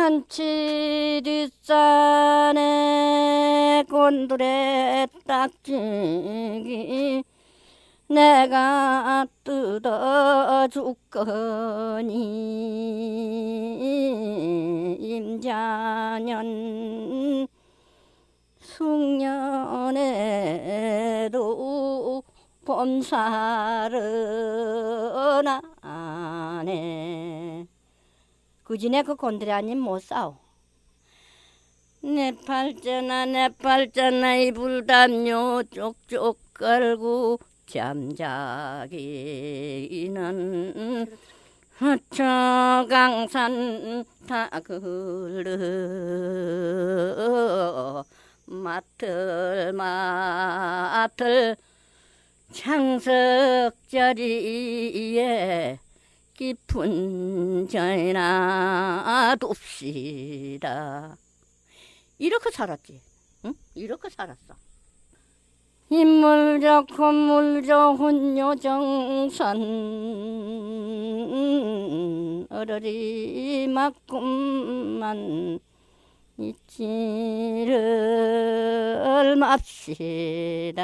산치 뒷산에 곤드레 딱지기. 내가 뜯어 죽거니. 임자년 숙년에도 봄살은 안에 그지네 그 곤드레 아님 못 싸워 내 팔자나 내 팔자나 이불 담요 쪽쪽 깔고 잠자기는 저 강산 다 걸러 마틀 마틀 창석자리에 깊은 전이나 둡시다. 이렇게 살았지. 응? 이렇게 살았어. 인물 좋고 물 좋은 요정선 어러리 만큼만 잊지를 맙시다.